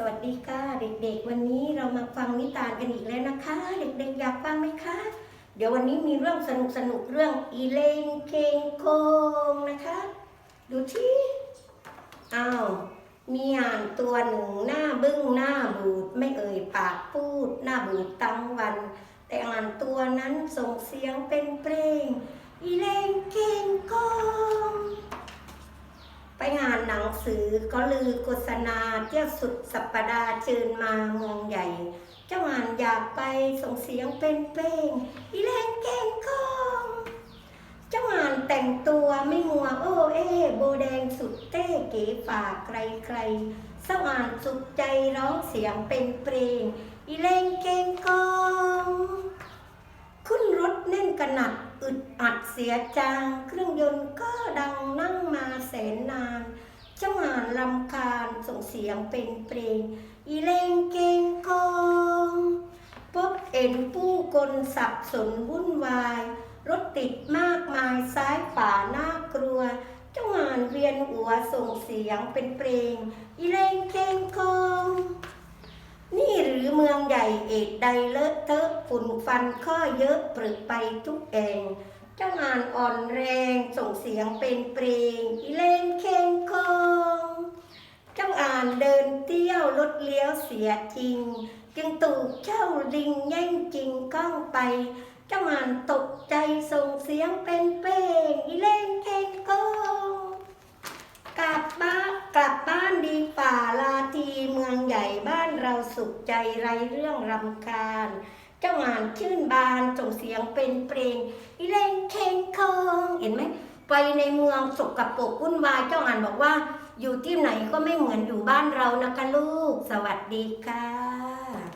สวัสดีค่ะเด็กๆ วันนี้เรามาฟังนิทานกันอีกแล้วนะคะ เด็กๆ อยากฟังไหมคะ เดี๋ยววันนี้มีเรื่องสนุกๆเรื่องอีเลงเคงโคงนะคะ ดูที่อ้าวมีอ่านตัวหนึ่งหน้าบึ้งหน้าบูดไม่เอ่ยปากพูด หน้าบูดตั้งวัน แต่อ่านตัวนั้นส่งเสียงเป็นเพลงอีเลงเคงโคง ไปงานหนัง สือก็ลือโฆษณาเที่ยวสุดสัปปดาห์เชิญมาเมืองใหญ่ เจ้างานอยากไปส่งเสียงเป็นเพลงอีแรงแกงกองเจ้างานแต่งตัวไม่มัวโอ้เอโบแดงสุดเต้เก๋ฝ่าใครใครๆสว่านสุขใจร้องเสียงเป็นเพลงอีแรงแกงกองขึ้นรถแน่นกระหนัดอึดอัดเสียจาง เครื่องยนต์ก็ดังนั่งมาแสนนานาหานลำคาญส่งเสียงเป็นเพลง อีเลงเกงกองพบเอ็นผู้คนสับสนวุ่นวาย รถติดมากมายซ้ายขวาน่ากลัวเจ้าหานเวียนหัวส่งเสียงเป็นเพลง อีเลงเกงกองนี่หรือเมืองใหญ่เอกใดเลอะเทอะฝุ่นฟันข้อเยอะปรึกไปทุกแองเจ้างานอ่อนแรงส่งเสียงเป็นเพลงอีเลานเดินเที่ยวรถเลี้ยวเสียจริง จึงถูกเจ้าลิงแย่งจริงก้องไป เจ้างานตกใจส่งเสียงเป็นเพลงเลงเคงคองกลับบ้านกลับบ้านดีฝ่าลาทีเมืองใหญ่บ้านเราสุขใจไรเรื่องรำคาญ เจ้างานชื่นบานส่งเสียงเป็นเพลงเล่งเคงคองเห็นไหมไปในเมืองสกปรกวุ่นวายเจ้างานบอกว่า อยู่ที่ไหนก็ไม่เหมือนอยู่บ้านเรานะคะลูก สวัสดีค่ะ